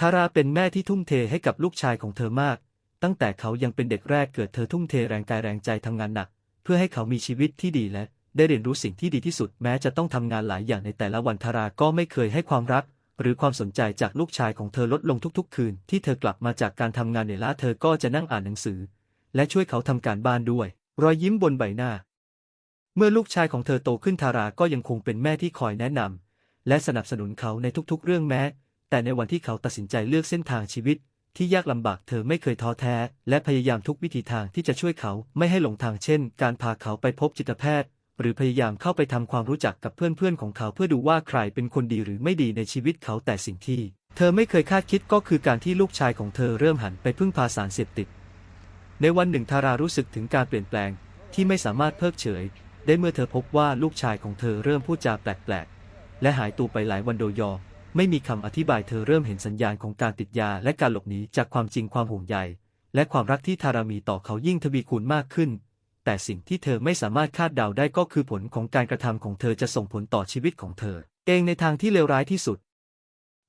ทาราเป็นแม่ที่ทุ่มเทให้กับลูกชายของเธอมาก ตั้งแต่เขายังเป็นเด็กแรกเกิดเธอทุ่มเทแรงกายแรงใจทำงานหนัก เพื่อให้เขามีชีวิตที่ดีและได้เรียนรู้สิ่งที่ดีที่สุดแม้จะต้องทำงานหลายอย่างในแต่ละวันทาราก็ไม่เคยให้ความรัก หรือความสนใจจากลูกชายของเธอลดลงทุกๆ คืน ที่เธอกลับมาจากการทำงานเหนื่อยล้าเธอก็จะนั่งอ่านหนังสือ และช่วยเขาทำการบ้านด้วย รอยยิ้มบนใบหน้า เมื่อลูกชายของเธอโตขึ้นทาราก็ยังคงเป็นแม่ที่คอยแนะนำและสนับสนุนเขาในทุกๆ เรื่องแม้ แต่ในวันที่เขาตัดสินใจเลือกเส้นทางชีวิต ที่ยากลำบากเธอไม่เคยท้อแท้ และพยายามทุกวิธีทางที่จะช่วยเขาไม่ให้หลงทางเช่น การพาเขาไปพบจิตแพทย์ หรือพยายามเข้าไปทำความรู้จักกับเพื่อนๆของเขาเพื่อดูว่าใครเป็นคนดีหรือไม่ดีในชีวิตเขาแต่สิ่งที่ เธอไม่เคยคาดคิดก็คือการที่ลูกชายของเธอเริ่มหันไปพึ่งพาสารเสพติด ในวันหนึ่งทารารู้สึกถึงการเปลี่ยนแปลงที่ไม่สามารถเพิกเฉย ได้เมื่อเธอพบว่าลูกชายของเธอเริ่มพูดจาแปลกๆ และหายตัวไปหลายวันโดยยอ ไม่มีคำอธิบายเธอเริ่มเห็นสัญญาณของการติดยาและการหลบหนีจากความจริงความห่วงใย และความรักที่ทารามีต่อเขายิ่งทวีคูณมากขึ้น แต่สิ่งที่เธอไม่สามารถคาดเดาได้ก็คือผลของการกระทำของเธอจะส่งผลต่อชีวิตของเธอ เองในทางที่เลวร้ายที่สุด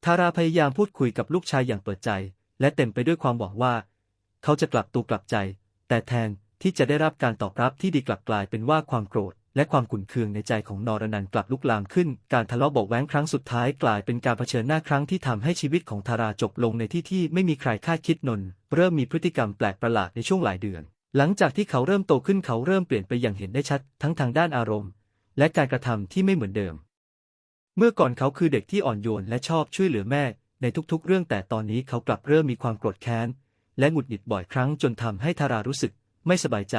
ทาราพยายามพูดคุยกับลูกชายอย่างเปิดใจ และเต็มไปด้วยความหวังว่า เขาจะกลับตัวกลับใจ แต่แทนที่จะได้รับการตอบรับที่ดีกลับกลายเป็นว่าความโกรธ และความขุ่นเคืองในใจของนรนันกลับลุกลามขึ้น การทะเลาะเบาะแว้งครั้งสุดท้ายกลายเป็นการเผชิญหน้าครั้งที่ทำให้ชีวิตของทาราจบลงในที่ที่ไม่มีใครคาดคิดนน เริ่มมีพฤติกรรมแปลกประหลาดในช่วงหลายเดือน หลังจากที่เขาเริ่มโตขึ้นเขาเริ่มเปลี่ยนไปอย่างเห็นได้ชัด ทั้งทางด้านอารมณ์ และการกระทำที่ไม่เหมือนเดิม เมื่อก่อนเขาคือเด็กที่อ่อนโยนและชอบช่วยเหลือแม่ ในทุกๆ เรื่องแต่ตอนนี้เขากลับเริ่มมีความโกรธแค้น และหงุดหงิดบ่อยครั้งจนทำให้ทารารู้สึก ไม่สบายใจ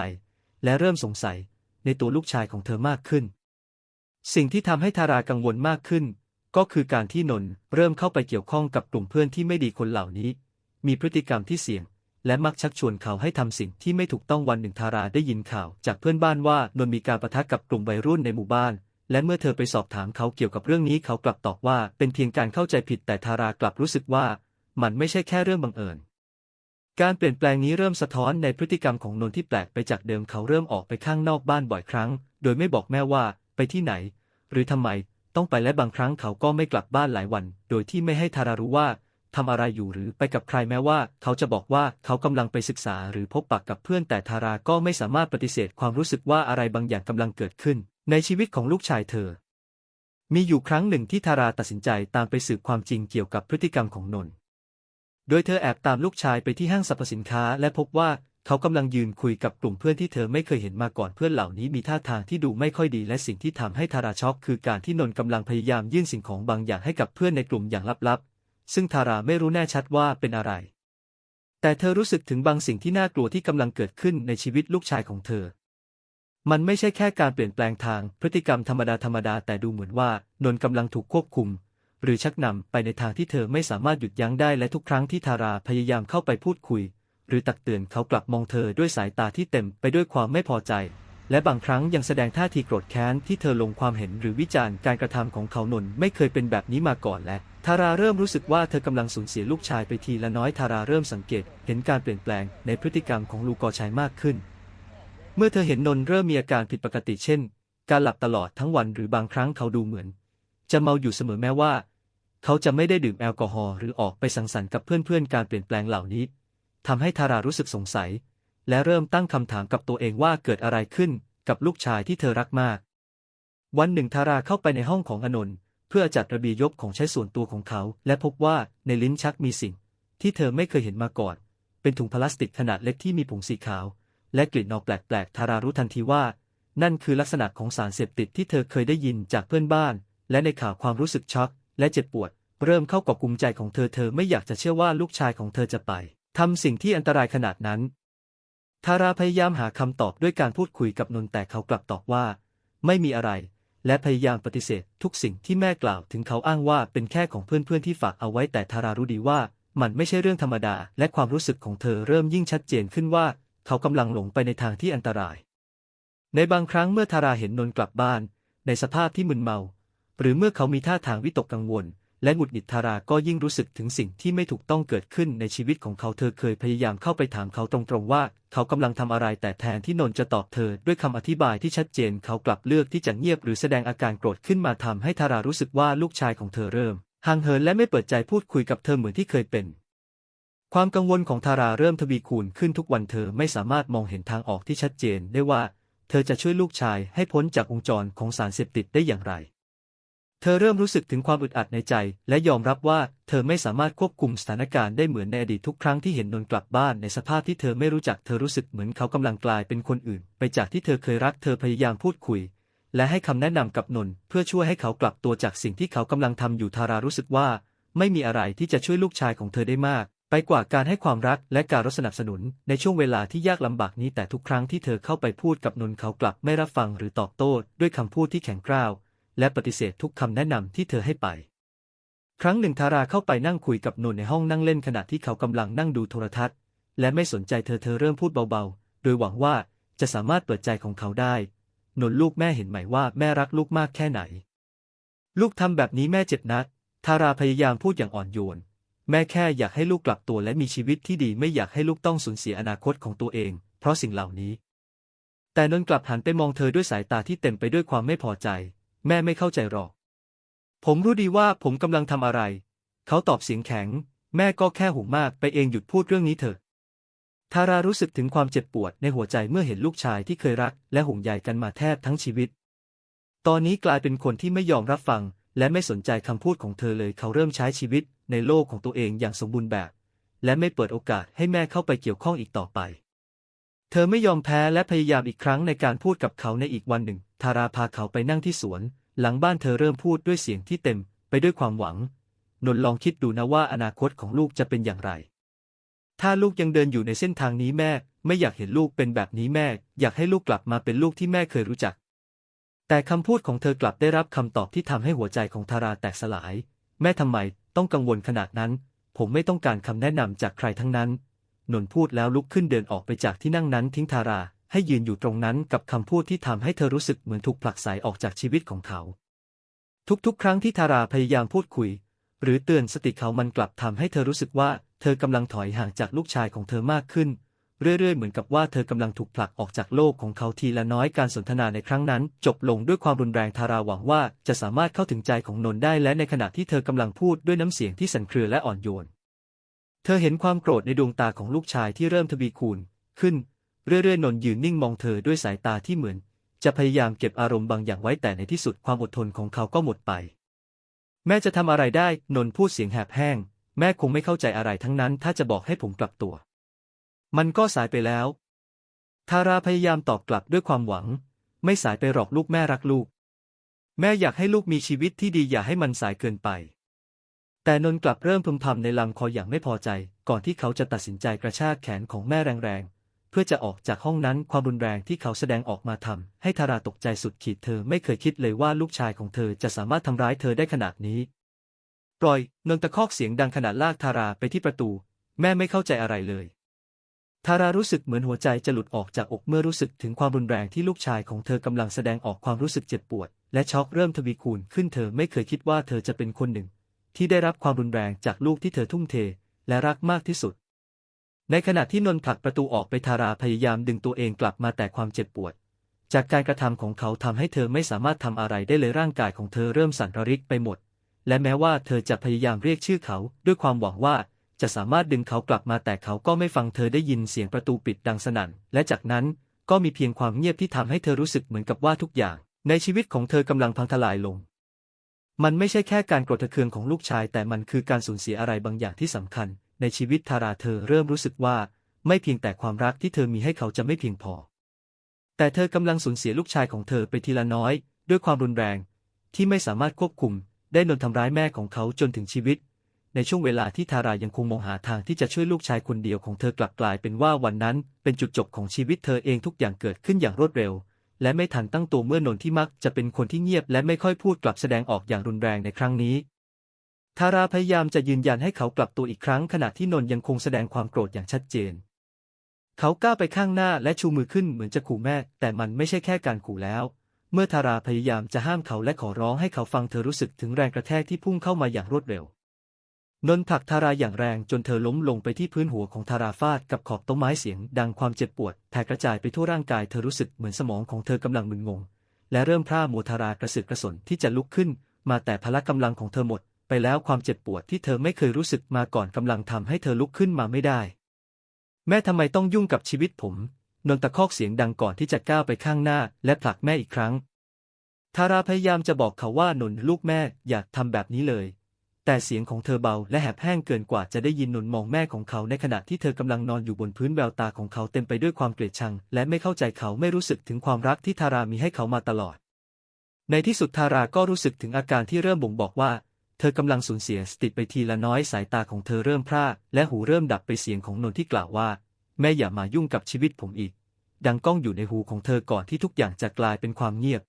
และเริ่มสงสัย ในตัวลูกชายของเธอมากขึ้น สิ่งที่ทำให้ทารากังวลมากขึ้น ก็คือการที่นนท์เริ่มเข้าไปเกี่ยวข้องกับกลุ่มเพื่อนที่ไม่ดีคนเหล่านี้ มีพฤติกรรมที่เสี่ยง และมักชักชวนเขาให้ทำสิ่งที่ไม่ถูกต้องวันหนึ่งทาราได้ยินข่าว จากเพื่อนบ้านว่านนท์มีการประทะกับกลุ่มวัยรุ่นในหมู่บ้าน และเมื่อเธอไปสอบถามเขาเกี่ยวกับเรื่องนี้เขากลับตอบว่าเป็นเพียงการเข้าใจผิดแต่ทารากลับรู้สึกว่า มันไม่ใช่แค่เรื่องบังเอิญ การเปลี่ยนแปลงนี้เริ่มสะท้อนในพฤติกรรมของนนท์ที่แปลกไปจากเดิมเขาเริ่มออกไปข้างนอกบ้านบ่อยครั้ง โดยไม่บอกแม่ว่าไปที่ไหน หรือทำไมต้องไปและบางครั้งเขาก็ไม่กลับบ้านหลายวัน โดยที่ไม่ให้ทารารู้ว่าทำอะไรอยู่หรือไปกับใครแม้ว่า เขาจะบอกว่าเขากำลังไปศึกษาหรือพบปะกับเพื่อนแต่ทาราก็ไม่สามารถปฏิเสธความรู้สึกว่าอะไรบางอย่างกำลังเกิดขึ้น ในชีวิตของลูกชายเธอ มีอยู่ครั้งหนึ่งที่ทาราตัดสินใจตามไปสืบความจริงเกี่ยวกับพฤติกรรมของนนท์ โดยเธอแอบตามลูกชายไปที่ห้างสรรพสินค้าและพบว่าเขากำลังยืนคุยกับกลุ่มเพื่อนที่เธอไม่เคยเห็นมาก่อนเพื่อนเหล่านี้มีท่าทางที่ดูไม่ค่อยดีและสิ่งที่ทำให้ทาราช็อกคือการที่นน์กำลังพยายามยื่นสิ่งของบางอย่างให้กับเพื่อนในกลุ่มอย่างลับๆ ซึ่งทาราไม่รู้แน่ชัดว่าเป็นอะไร แต่เธอรู้สึกถึงบางสิ่งที่น่ากลัวที่กำลังเกิดขึ้นในชีวิตลูกชายของเธอ มันไม่ใช่แค่การเปลี่ยนแปลงทางพฤติกรรมธรรมดาธรรมดาแต่ดูเหมือนว่านน์กำลังถูกควบคุม หรือชักนำไปในทางที่เธอไม่สามารถหยุดยั้งได้และทุกครั้งที่ทาราพยายามเข้าไปพูดคุย หรือตักเตือนเขากลับมองเธอด้วยสายตาที่เต็มไปด้วยความไม่พอใจ และบางครั้งยังแสดงท่าทีโกรธแค้นที่เธอลงความเห็นหรือวิจารณ์การกระทำของเขานนไม่เคยเป็นแบบนี้มาก่อนและทาราเริ่มรู้สึกว่าเธอกำลังสูญเสียลูกชายไปทีละน้อยทาราเริ่มสังเกต เห็นการเปลี่ยนแปลงในพฤติกรรมของลูกกอชัยมากขึ้น เมื่อเธอเห็นนนเริ่มมีอาการผิดปกติเช่น การหลับตลอดทั้งวันหรือบางครั้งเขาดูเหมือน จะเมาอยู่เสมอแม้ว่า เขาจะไม่ได้ดื่มแอลกอฮอล์หรือออกไปสังสรรค์กับเพื่อนๆ การเปลี่ยนแปลงเหล่านี้ทำให้ทารารู้สึกสงสัย และเริ่มตั้งคำถามกับตัวเองว่าเกิดอะไรขึ้นกับลูกชายที่เธอรักมาก วันหนึ่งทาราเข้าไปในห้องของอนนท์เพื่อจัดระเบียบของใช้ส่วนตัวของเขา และพบว่าในลิ้นชักมีสิ่ง ที่เธอไม่เคยเห็นมาก่อน เป็นถุงพลาสติกขนาดเล็กที่มีผงสีขาว และกลิ่นออกแปลกๆทารารู้ทันทีว่า นั่นคือลักษณะของสารเสพติดที่เธอเคยได้ยินจากเพื่อนบ้าน และในข่าวความรู้สึกช็อกและเจ็บปวด เริ่มเข้ากอบกุมใจของเธอเธอไม่อยากจะเชื่อว่าลูกชายของเธอจะไปทำสิ่งที่อันตรายขนาดนั้น ทาราพยายามหาคำตอบด้วยการพูดคุยกับนนท์แต่เขากลับตอบว่า ไม่มีอะไร และพยายามปฏิเสธ ทุกสิ่งที่แม่กล่าวถึงเขาอ้างว่าเป็นแค่ของเพื่อนๆที่ฝากเอาไว้แต่ทารารู้ดีว่า มันไม่ใช่เรื่องธรรมดา และความรู้สึกของเธอเริ่มยิ่งชัดเจนขึ้นว่า เขากำลังหลงไปในทางที่อันตราย ในบางครั้งเมื่อทาราเห็นนนท์กลับบ้าน ในสภาพที่มึนเมา หรือเมื่อเขามีท่าทางวิตกกังวล และหงุดหงิดทาราก็ยิ่งรู้สึกถึงสิ่งที่ไม่ถูกต้องเกิดขึ้นในชีวิตของเขาเธอเคยพยายามเข้าไปถามเขาตรงๆว่า เขากำลังทำอะไรแต่แทนที่นนท์จะตอบเธอด้วยคำอธิบายที่ชัดเจนเขากลับเลือกที่จะเงียบหรือแสดงอาการโกรธขึ้นมาทำให้ทารารู้สึกว่าลูกชายของเธอเริ่มห่างเหินและไม่เปิดใจพูดคุยกับเธอเหมือนที่เคยเป็น ความกังวลของทาราเริ่มทวีคูณขึ้นทุกวันเธอไม่สามารถมองเห็นทางออกที่ชัดเจนได้ว่า เธอจะช่วยลูกชายให้พ้นจากวงจรของสารเสพติดได้อย่างไร ธอเริ่มรู้สึกถึงความอึดอัดในใจ และยอมรับว่าเธอไม่สามารถควบคุมสถานการณ์ได้เหมือนในอดีตทุกครั้งที่เห็นนนท์กลับบ้านในสภาพที่เธอไม่รู้จักเธอรู้สึกเหมือนเขากำลังกลายเป็นคนอื่น ไปจากที่เธอเคยรักเธอพยายามพูดคุย และให้คำแนะนำกับนนท์เพื่อช่วยให้เขากลับตัวจากสิ่งที่เขากำลังทำอยู่ทารารู้สึกว่า ไม่มีอะไรที่จะช่วยลูกชายของเธอได้มาก ไปกว่าการให้ความรักและการรสนับสนุน ในช่วงเวลาที่ยากลำบากนี้แต่ทุกครั้งที่เธอเข้าไปพูดกับนนท์เขากลับไม่รับฟังหรือตอบโต้ด้วยคำพูดที่แข็งกร้าว และปฏิเสธทุกคำแนะนำที่เธอให้ไป ครั้งหนึ่งทาราเข้าไปนั่งคุยกับนนท์ในห้องนั่งเล่นขณะที่เขากำลังนั่งดูโทรทัศน์ และไม่สนใจเธอเธอเริ่มพูดเบาๆ โดยหวังว่าจะสามารถเปิดใจของเขาได้ นนท์ลูกแม่เห็นไหมว่าแม่รักลูกมากแค่ไหน ลูกทำแบบนี้แม่เจ็บนัก ทาราพยายามพูดอย่างอ่อนโยน แม่แค่อยากให้ลูกกลับตัวและมีชีวิตที่ดีไม่อยากให้ลูกต้องสูญเสียอนาคตของตัวเอง เพราะสิ่งเหล่านี้ แต่นนท์กลับหันไปมองเธอด้วยสายตาที่เต็มไปด้วยความไม่พอใจ แม่ไม่เข้าใจหรอก ผมรู้ดีว่าผมกำลังทำอะไร เขาตอบเสียงแข็ง แม่ก็แค่ห่วงมากไปเองหยุดพูดเรื่องนี้เถอะทารารู้สึกถึงความเจ็บปวดในหัวใจเมื่อเห็นลูกชายที่เคยรัก และห่วงใยกันมาแทบทั้งชีวิต ตอนนี้กลายเป็นคนที่ไม่ยอมรับฟัง และไม่สนใจคำพูดของเธอเลยเขาเริ่มใช้ชีวิตในโลกของตัวเองอย่างสมบูรณ์แบบ และไม่เปิดโอกาสให้แม่เข้าไปเกี่ยวข้องอีกต่อไป เธอไม่ยอมแพ้และพยายามอีกครั้งในการพูดกับเขาในอีกวันหนึ่ง ทาราพาเขาไปนั่งที่สวน หลังบ้านเธอเริ่มพูดด้วยเสียงที่เต็ม ไปด้วยความหวัง นนท์ลองคิดดูนะว่าอนาคตของลูกจะเป็นอย่างไร ถ้าลูกยังเดินอยู่ในเส้นทางนี้แม่ ไม่อยากเห็นลูกเป็นแบบนี้แม่ อยากให้ลูกกลับมาเป็นลูกที่แม่เคยรู้จัก แต่คำพูดของเธอกลับได้รับคำตอบที่ทำให้หัวใจของทาราแตกสลาย แม่ทำไมต้องกังวลขนาดนั้น ผมไม่ต้องการคำแนะนำจากใครทั้งนั้น นนพูดแล้วลุกขึ้นเดินออกไปจากที่นั่งนั้นทิ้งทารา ให้ยืนอยู่ตรงนั้นกับคำพูดที่ทำให้เธอรู้สึกเหมือนถูกผลักไสออกจากชีวิตของเขา ทุกๆ ครั้งที่ทาราพยายามพูดคุย หรือเตือนสติเขามันกลับทำให้เธอรู้สึกว่าเธอกำลังถอยห่างจากลูกชายของเธอมากขึ้น เรื่อยๆ เหมือนกับว่าเธอกำลังถูกผลักออกจากโลกของเขาทีละน้อยการสนทนาในครั้งนั้น จบลงด้วยความรุนแรงทาราหวังว่าจะสามารถเข้าถึงใจของนนได้และในขณะที่เธอกำลังพูดด้วยน้ำเสียงที่สั่นเครือและอ่อนโยน เธอเห็นความโกรธในดวงตาของลูกชายที่เริ่มทวีคูณ ขึ้น เรื่อยๆนนท์ยืนนิ่งมองเธอด้วยสายตาที่เหมือน จะพยายามเก็บอารมณ์บางอย่างไว้แต่ในที่สุดความอดทนของเขาก็หมดไป แม่จะทำอะไรได้ นนท์พูดเสียงแหบแห้ง แม่คงไม่เข้าใจอะไรทั้งนั้น ถ้าจะบอกให้ผมกลับตัว มันก็สายไปแล้ว ทาราพยายามตอบกลับด้วยความหวัง ไม่สายไปหรอกลูกแม่รักลูก แม่อยากให้ลูกมีชีวิตที่ดีอย่าให้มันสายเกินไป แต่นนท์กลับเริ่มพึมพำในลำคออย่างไม่พอใจ ก่อนที่เขาจะตัดสินใจกระชากแขนของแม่แรงๆ เพื่อจะออกจากห้องนั้นความรุนแรงที่เขาแสดงออกมาทำให้ทาราตกใจสุดขีดเธอไม่เคยคิดเลยว่าลูกชายของเธอจะสามารถทำร้ายเธอได้ขนาดนี้ ปล่อยนนท์ตะคอกเสียงดังขนาดลากทาราไปที่ประตู แม่ไม่เข้าใจอะไรเลย ทารารู้สึกเหมือนหัวใจจะหลุดออกจากอกเมื่อรู้สึกถึงความรุนแรงที่ลูกชายของเธอกำลังแสดงออกความรู้สึกเจ็บปวด และช็อกเริ่มทวีคูณขึ้นเธอไม่เคยคิดว่าเธอจะเป็นคนหนึ่ง ที่ได้รับความรุนแรงจากลูกที่เธอทุ่มเท และรักมากที่สุด ในขณะที่นนท์ผลักประตูออกไปทาราพยายามดึงตัวเองกลับมาแต่ความเจ็บปวด จากการกระทำของเขาทำให้เธอไม่สามารถทำอะไรได้เลยร่างกายของเธอเริ่มสั่นระริกไปหมด และแม้ว่าเธอจะพยายามเรียกชื่อเขา ด้วยความหวังว่าจะสามารถดึงเขากลับมาแต่เขาก็ไม่ฟังเธอได้ยินเสียงประตูปิดดังสนั่น และจากนั้นก็มีเพียงความเงียบที่ทำให้เธอรู้สึกเหมือนกับว่าทุกอย่าง ในชีวิตของเธอกำลังพังทลายลง มันไม่ใช่แค่การโกรธเคืองของลูกชาย แต่มันคือการสูญเสียอะไรบางอย่างที่สำคัญ ในชีวิตทาราเธอเริ่มรู้สึกว่า ไม่เพียงแต่ความรักที่เธอมีให้เขาจะไม่เพียงพอ แต่เธอกำลังสูญเสียลูกชายของเธอไปทีละน้อย ด้วยความรุนแรง ที่ไม่สามารถควบคุม ได้นนทำร้ายแม่ของเขาจนถึงชีวิต ในช่วงเวลาที่ทารายังคงมองหาทางที่จะช่วยลูกชายคนเดียวของเธอกลับกลายเป็นว่าวันนั้น เป็นจุดจบของชีวิตเธอเองทุกอย่างเกิดขึ้นอย่างรวดเร็ว และไม่ทันตั้งตัวเมื่อนนที่มักจะเป็นคนที่เงียบและไม่ค่อยพูดกลับแสดงออกอย่างรุนแรงในครั้งนี้ทาราพยายามจะยืนยันให้เขากลับตัวอีกครั้งขณะที่นนยังคงแสดงความโกรธอย่างชัดเจน เขาก้าวไปข้างหน้าและชูมือขึ้นเหมือนจะขู่แม่ แต่มันไม่ใช่แค่การขู่แล้ว เมื่อทาราพยายามจะห้ามเขาและขอร้องให้เขาฟังเธอรู้สึกถึงแรงกระแทกที่พุ่งเข้ามาอย่างรวดเร็ว นนผักทาราอย่างแรงจนเธอล้มลงไปที่พื้นหัวของทาราฟาดกับขอบต้นไม้เสียงดังความเจ็บปวดแผ่กระจายไปทั่วร่างกายเธอรู้สึกเหมือนสมองของเธอกำลังมึนงง และเริ่มพร่ามัวทารากระสือกกระสนที่จะลุกขึ้น มาแต่พละกำลังของเธอหมด ไปแล้วความเจ็บปวดที่เธอไม่เคยรู้สึกมาก่อนกำลังทำให้เธอลุกขึ้นมาไม่ได้ แม่ทำไมต้องยุ่งกับชีวิตผม นนตะคอกเสียงดังก่อนที่จะก้าวไปข้างหน้า และผลักแม่อีกครั้งทาราพยายามจะบอกเขาว่านนลูกแม่อย่าทำแบบนี้เลย แต่เสียงของเธอเบาและแหบแห้งเกินกว่าจะได้ยินนนมองแม่ของเขาในขณะที่เธอกำลังนอนอยู่บนพื้นแววตาของเขาเต็มไปด้วยความเกลียดชัง และไม่เข้าใจเขาไม่รู้สึกถึงความรักที่ทารามีให้เขามาตลอด ในที่สุดทาราก็รู้สึกถึงอาการที่เริ่มบ่งบอกว่า เธอกำลังสูญเสียสติไปทีละน้อยสายตาของเธอเริ่มพร่าและหูเริ่มดับไปเสียงของนนที่กล่าวว่า แม่อย่ามายุ่งกับชีวิตผมอีก ดังก้องอยู่ในหูของเธอก่อนที่ทุกอย่างจะกลายเป็นความเงียบ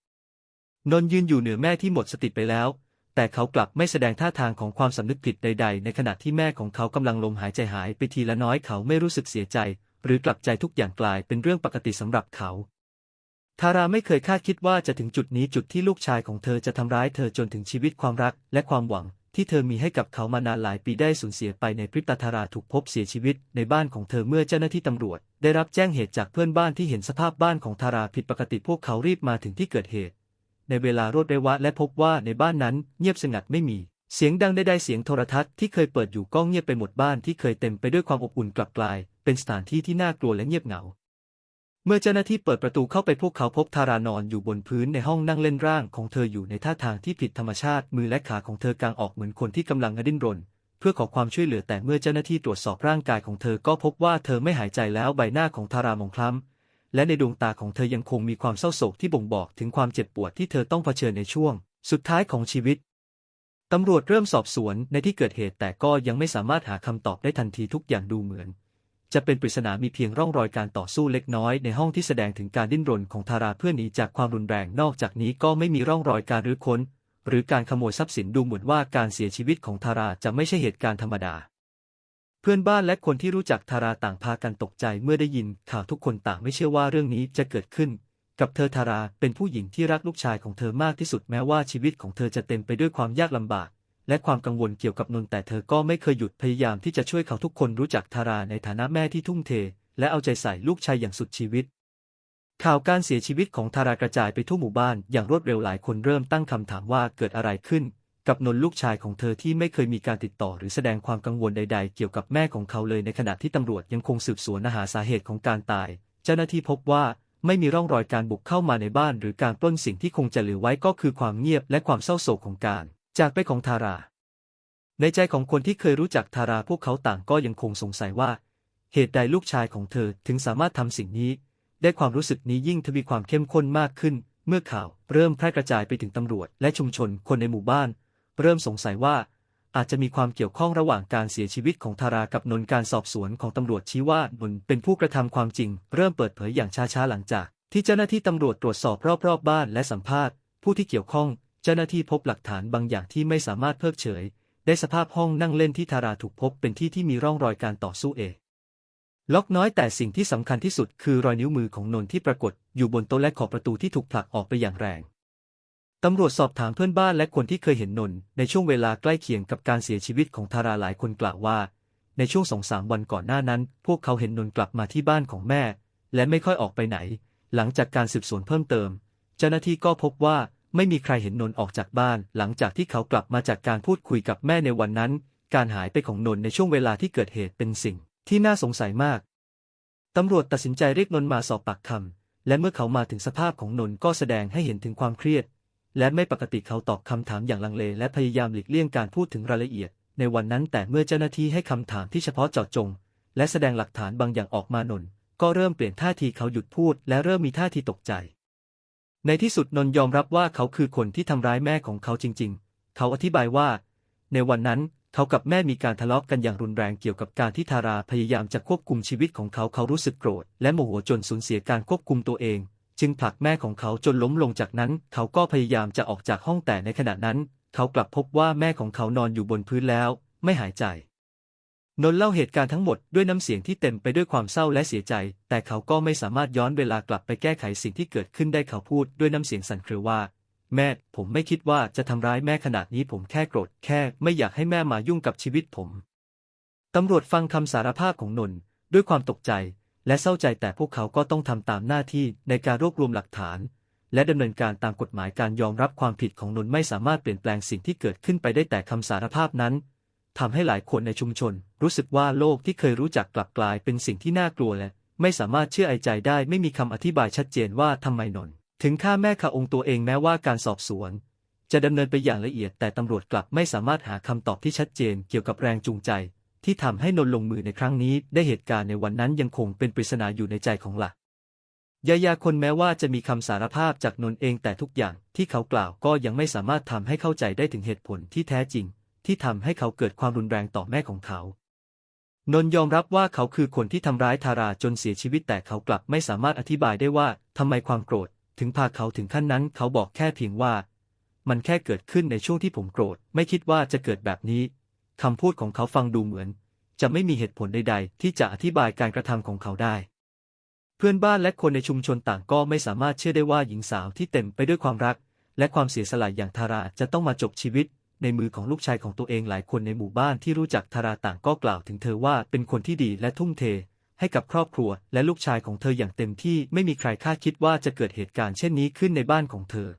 นนยืนอยู่เหนือแม่ที่หมดสติไปแล้ว แต่เขากลับไม่แสดงท่าทางของความสำนึกผิดใด ๆ ในขณะที่แม่ของเขากำลังลมหายใจหายไปทีละน้อยเขาไม่รู้สึกเสียใจ หรือกลับใจทุกอย่างกลายเป็นเรื่องปกติสำหรับเขาทาราไม่เคยคาดคิดว่าจะถึงจุดนี้จุดที่ลูกชายของเธอจะทำร้ายเธอจนถึงชีวิตความรักและความหวัง ที่เธอมีให้กับเขามานานหลายปีได้สูญเสียไปในพริบตาทาราถูกพบเสียชีวิตในบ้านของเธอเมื่อเจ้าหน้าที่ตำรวจ ได้รับแจ้งเหตุจากเพื่อนบ้านที่เห็นสภาพบ้านของทาราผิดปกติพวกเขารีบมาถึงที่เกิดเหตุ ในเวลารวดเร็วและพบว่าในบ้านนั้นเงียบสงัดไม่มี เสียงดังใดๆเสียงโทรทัศน์ที่เคยเปิดอยู่ก็เงียบไปหมดบ้านที่เคยเต็มไปด้วยความอบอุ่นกลับกลาย เป็นสถานที่ที่น่ากลัวและเงียบเหงา เมื่อเจ้าหน้าที่เปิดประตูเข้าไปพวกเขาพบทารานอนอยู่บนพื้นในห้องนั่งเล่นร่างของเธออยู่ในท่าทางที่ผิดธรรมชาติ มือและขาของเธอกางออกเหมือนคนที่กำลังดิ้นรนเพื่อขอความช่วยเหลือแต่เมื่อเจ้าหน้าที่ตรวจสอบร่างกายของเธอก็พบว่าเธอไม่หายใจแล้วใบหน้าของทารามองคล้ำ และในดวงตาของเธอยังคงมีความเศร้าโศกที่บ่งบอกถึงความเจ็บปวดที่เธอต้องเผชิญในช่วง สุดท้ายของชีวิต ตำรวจเริ่มสอบสวนในที่เกิดเหตุแต่ก็ยังไม่สามารถหาคำตอบได้ทันทีทุกอย่างดูเหมือน จะเป็นปริศนามีเพียงร่องรอยการต่อสู้เล็กน้อยในห้องที่แสดงถึงการดิ้นรนของทาราเพื่อหนีจากความรุนแรงนอกจากนี้ก็ไม่มีร่องรอยการรื้อค้น หรือการขโมยทรัพย์สินดูเหมือนว่าการเสียชีวิตของทาราจะไม่ใช่เหตุการณ์ธรรมดา พื่อนบ้านและคนที่รู้จักทาราต่างพากันตกใจเมื่อได้ยินข่าวทุกคนต่างไม่เชื่อว่าเรื่องนี้จะเกิดขึ้น กับเธอทาราเป็นผู้หญิงที่รักลูกชายของเธอมากที่สุดแม้ว่าชีวิตของเธอจะเต็มไปด้วยความยากลำบาก และความกังวลเกี่ยวกับนนท์แต่เธอก็ไม่เคยหยุดพยายามที่จะช่วยเขาทุกคนรู้จักทาราในฐานะแม่ที่ทุ่มเท และเอาใจใส่ลูกชายอย่างสุดชีวิต ข่าวการเสียชีวิตของทารากระจายไปทั่วหมู่บ้านอย่างรวดเร็วหลายคนเริ่มตั้งคำถามว่าเกิดอะไรขึ้น กับนนลูกชายของเธอที่ไม่เคยมีการติดต่อหรือแสดงความกังวลใด ๆ เกี่ยวกับแม่ของเขาเลยในขณะที่ตำรวจยังคงสืบสวนหาสาเหตุของการตาย เจ้าหน้าที่พบว่าไม่มีร่องรอยการบุกเข้ามาในบ้าน หรือการปล้นสิ่งที่คงจะเหลือไว้ก็คือความเงียบและความเศร้าโศกของการ จากไปของทารา ในใจของคนที่เคยรู้จักทาราพวกเขาต่างก็ยังคงสงสัยว่า เหตุใดลูกชายของเธอถึงสามารถทำสิ่งนี้ ได้ความรู้สึกนี้ยิ่งทวีความเข้มข้นมากขึ้น เมื่อข่าวเริ่มแพร่กระจายไปถึงตำรวจและชุมชนคนในหมู่บ้าน เริ่มสงสัยว่า อาจจะมีความเกี่ยวข้องระหว่างการเสียชีวิตของทารากับนนท์การสอบสวนของตำรวจชี้ว่านนท์เป็นผู้กระทำความจริง เริ่มเปิดเผยอย่างช้าๆหลังจาก ที่เจ้าหน้าที่ตำรวจตรวจสอบรอบๆบบ้านและสัมภาษณ์ ผู้ที่เกี่ยวข้อง เจ้าหน้าที่พบหลักฐานบางอย่างที่ไม่สามารถเพิกเฉย ได้สภาพห้องนั่งเล่นที่ทาราถูกพบเป็นที่ที่มีร่องรอยการต่อสู้เองล็อกน้อยแต่สิ่งที่สำคัญที่สุดคือรอยนิ้วมือของนนท์ที่ปรากฏอยู่บนโต๊ะและขอบประตูที่ถูกผลักออกไปอย่างแรง ตำรวจสอบถามเพื่อนบ้านและคนที่เคยเห็นนนท์ในช่วงเวลาใกล้เคียงกับการเสียชีวิตของทาราหลายคนกล่าวว่า ในช่วงสองสามวันก่อนหน้านั้น พวกเขาเห็นนนท์กลับมาที่บ้านของแม่ และไม่ค่อยออกไปไหน หลังจากการสืบสวนเพิ่มเติม เจ้าหน้าที่ก็พบว่าไม่มีใครเห็นนนท์ออกจากบ้าน หลังจากที่เขากลับมาจากการพูดคุยกับแม่ในวันนั้น การหายไปของนนท์ในช่วงเวลาที่เกิดเหตุเป็นสิ่งที่น่าสงสัยมาก ตำรวจตัดสินใจเรียกนนท์มาสอบปากคำและเมื่อเขามาถึงสภาพของนนท์ก็แสดงให้เห็นถึงความเครียด และไม่ปกติเขาตอบคำถามอย่างลังเล และพยายามหลีกเลี่ยงการพูดถึงรายละเอียด ในวันนั้นแต่เมื่อเจ้าหน้าที่ให้คำถามที่เฉพาะเจาะจง และแสดงหลักฐานบางอย่างออกมานนก็เริ่มเปลี่ยนท่าทีเขาหยุดพูด และเริ่มมีท่าทีตกใจ ในที่สุดนนยอมรับว่าเขาคือคนที่ทำร้ายแม่ของเขาจริง ๆ เขาอธิบายว่า ในวันนั้นเขากับแม่มีการทะเลาะกันอย่างรุนแรงเกี่ยวกับการที่ทาราพยายามจะควบคุมชีวิตของเขาเขารู้สึกโกรธ และโมโหจนสูญเสียการควบคุมตัวเอง จึงผลักแม่ของเขาจนล้มลงจากนั้น เขาก็พยายามจะออกจากห้องแต่ในขณะนั้น เขากลับพบว่าแม่ของเขานอนอยู่บนพื้นแล้ว ไม่หายใจ นน์เล่าเหตุการณ์ทั้งหมดด้วยน้ำเสียงที่เต็มไปด้วยความเศร้าและเสียใจ แต่เขาก็ไม่สามารถย้อนเวลากลับไปแก้ไขสิ่งที่เกิดขึ้นได้เขาพูดด้วยน้ำเสียงสั่นเครือว่าแม่ ผมไม่คิดว่าจะทำร้ายแม่ขนาดนี้ผมแค่โกรธแค่ไม่อยากให้แม่มายุ่งกับชีวิตผม ตำรวจฟังคำสารภาพของนน์ด้วยความตกใจ และเศร้าใจแต่พวกเขาก็ต้องทำตามหน้าที่ในการรวบรวมหลักฐาน และดำเนินการตามกฎหมายการยอมรับความผิดของนนท์ไม่สามารถเปลี่ยนแปลงสิ่งที่เกิดขึ้นไปได้แต่คำสารภาพนั้นทำให้หลายคนในชุมชน รู้สึกว่าโลกที่เคยรู้จักกลับกลายเป็นสิ่งที่น่ากลัวและไม่สามารถเชื่อไอใจได้ไม่มีคำอธิบายชัดเจนว่าทำไมนนท์ถึงฆ่าแม่ขาองค์ตัวเองแม้ว่าการสอบสวน จะดำเนินไปอย่างละเอียดแต่ตำรวจกลับไม่สามารถหาคำตอบที่ชัดเจนเกี่ยวกับแรงจูงใจ ที่ทำให้นนท์ลงมือในครั้งนี้ ได้เหตุการณ์ในวันนั้นยังคงเป็นปริศนาอยู่ในใจของหลักยายาคนแม้ว่าจะมีคำสารภาพจากนนท์เองแต่ทุกอย่างที่เขากล่าวก็ยังไม่สามารถทำให้เข้าใจได้ถึงเหตุผลที่แท้จริง ที่ทำให้เขาเกิดความรุนแรงต่อแม่ของเขา นนท์ยอมรับว่าเขาคือคนที่ทำร้ายทาราจนเสียชีวิตแต่เขากลับไม่สามารถอธิบายได้ว่าทำไมความโกรธ ถึงพาเขาถึงขั้นนั้น เขาบอกแค่เพียงว่า มันแค่เกิดขึ้นในช่วงที่ผมโกรธ ไม่คิดว่าจะเกิดแบบนี้ คำพูดของเขาฟังดูเหมือน จะไม่มีเหตุผลใดๆ ที่จะอธิบายการกระทำของเขาได้ เพื่อนบ้านและคนในชุมชนต่างก็ไม่สามารถเชื่อได้ว่าหญิงสาวที่เต็มไปด้วยความรัก และความเสียสละอย่างทาราจะต้องมาจบชีวิต ในมือของลูกชายของตัวเองหลายคนในหมู่บ้านที่รู้จักทาราต่างก็กล่าวถึงเธอว่าเป็นคนที่ดีและทุ่มเท ให้กับครอบครัวและลูกชายของเธออย่างเต็มที่ไม่มีใครคาดคิดว่าจะเกิดเหตุการณ์เช่นนี้ขึ้นในบ้านของเธอ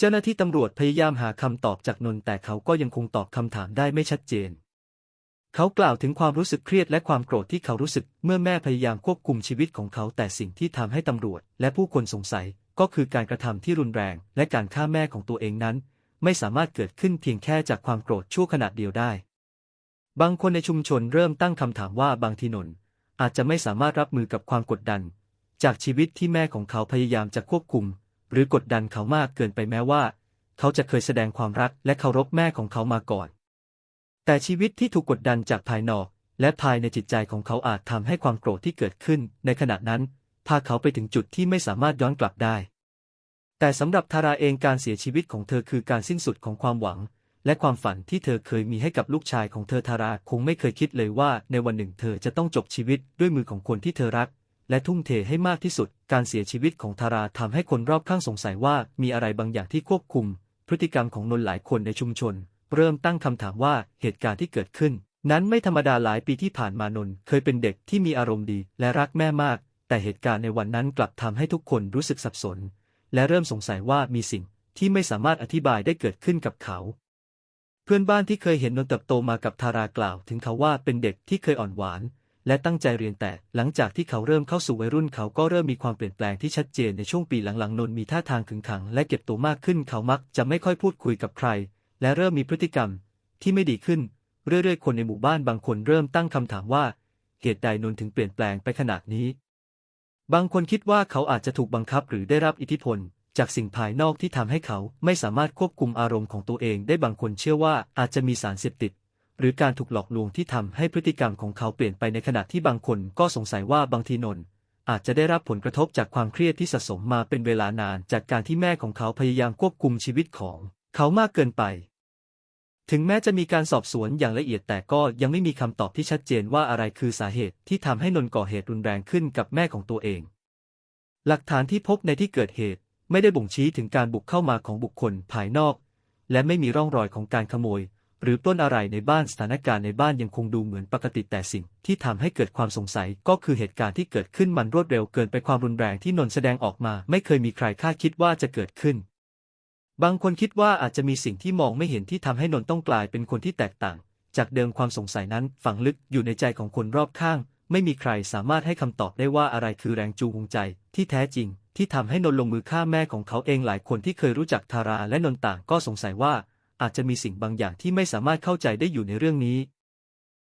เจ้าหน้าที่ตำรวจพยายามหาคำตอบจากนนท์แต่เขาก็ยังคงตอบคำถามได้ไม่ชัดเจน เขากล่าวถึงความรู้สึกเครียดและความโกรธที่เขารู้สึกเมื่อแม่พยายามควบคุมชีวิตของเขาแต่สิ่งที่ทำให้ตำรวจ และผู้คนสงสัยก็คือการกระทำที่รุนแรง และการฆ่าแม่ของตัวเองนั้น ไม่สามารถเกิดขึ้นเพียงแค่จากความโกรธชั่วขณะเดียวได้ บางคนในชุมชนเริ่มตั้งคำถามว่าบางทีนนท์อาจจะไม่สามารถรับมือกับความกดดัน จากชีวิตที่แม่ของเขาพยายามจะควบคุม หรือกดดันเขามากเกินไปแม้ว่า เขาจะเคยแสดงความรักและเคารพแม่ของเขามาก่อน แต่ชีวิตที่ถูกกดดันจากภายนอก และภายในจิตใจของเขาอาจทำให้ความโกรธที่เกิดขึ้น ในขณะนั้นพาเขาไปถึงจุดที่ไม่สามารถย้อนกลับได้ แต่สำหรับทาราเองการเสียชีวิตของเธอคือการสิ้นสุดของความหวัง และความฝันที่เธอเคยมีให้กับลูกชายของเธอทาราคงไม่เคยคิดเลยว่า ในวันหนึ่งเธอจะต้องจบชีวิตด้วยมือของคนที่เธอรัก และทุ่มเทให้มากที่สุด การเสียชีวิตของทาราทำให้คนรอบข้างสงสัยว่ามีอะไรบางอย่างที่ควบคุม พฤติกรรมของนนท์หลายคนในชุมชน เริ่มตั้งคำถามว่าเหตุการณ์ที่เกิดขึ้น นั้นไม่ธรรมดาหลายปีที่ผ่านมานนท์เคยเป็นเด็กที่มีอารมณ์ดี และรักแม่มาก แต่เหตุการณ์ในวันนั้นกลับทำให้ทุกคนรู้สึกสับสน และเริ่มสงสัยว่ามีสิ่งที่ไม่สามารถอธิบายได้เกิดขึ้นกับเขา เพื่อนบ้านที่เคยเห็นนนท์เติบโตมากับทารากล่าว ถึงเขาว่าเป็นเด็กที่เคยอ่อนหวาน และตั้งใจเรียนแต่หลังจากที่เขาเริ่มเข้าสู่วัยรุ่นเขาก็เริ่มมีความเปลี่ยนแปลงที่ชัดเจนในช่วงปีหลังๆนนท์มีท่าทางขึงขังและเก็บตัวมากขึ้นเขามักจะไม่ค่อยพูดคุยกับใคร และเริ่มมีพฤติกรรม ที่ไม่ดีขึ้น เรื่อยๆ คนในหมู่บ้านบางคนเริ่มตั้งคำถามว่าเหตุใดนนท์ถึงเปลี่ยนแปลงไปขนาดนี้ บางคนคิดว่าเขาอาจจะถูกบังคับหรือได้รับอิทธิพล จากสิ่งภายนอกที่ทำให้เขาไม่สามารถควบคุมอารมณ์ของตัวเองได้บางคนเชื่อว่าอาจจะมีสารเสพติด หรือการถูกหลอกลวงที่ทำให้พฤติกรรมของเขาเปลี่ยนไปในขณะที่บางคนก็สงสัยว่าบางทีนนท์อาจจะได้รับผลกระทบจากความเครียดที่สะสมมาเป็นเวลานานจากการที่แม่ของเขาพยายามควบคุมชีวิตของเขามากเกินไป ถึงแม้จะมีการสอบสวนอย่างละเอียดแต่ก็ยังไม่มีคำตอบที่ชัดเจนว่าอะไรคือสาเหตุที่ทำให้นนท์ก่อเหตุรุนแรงขึ้นกับแม่ของตัวเอง หลักฐานที่พบในที่เกิดเหตุไม่ได้บ่งชี้ถึงการบุกเข้ามาของบุคคลภายนอก และไม่มีร่องรอยของการขโมย หรือปล้นอะไรในบ้านสถานการณ์ในบ้านยังคงดูเหมือนปกติแต่สิ่งที่ทำให้เกิดความสงสัยก็คือเหตุการณ์ที่เกิดขึ้นมันรวดเร็วเกินไปความรุนแรงที่นนแสดงออกมา ไม่เคยมีใครคาดคิดว่าจะเกิดขึ้น บางคนคิดว่าอาจจะมีสิ่งที่มองไม่เห็นที่ทำให้นนต้องกลายเป็นคนที่แตกต่าง จากเดิมความสงสัยนั้นฝังลึกอยู่ในใจของคนรอบข้าง ไม่มีใครสามารถให้คำตอบได้ว่าอะไรคือแรงจูงใจ ที่แท้จริง ที่ทำให้นนลงมือฆ่าแม่ของเขาเองหลายคนที่เคยรู้จักทาราและนนต่างก็สงสัยว่า อาจจะมีสิ่งบางอย่างที่ไม่สามารถเข้าใจได้อยู่ในเรื่องนี้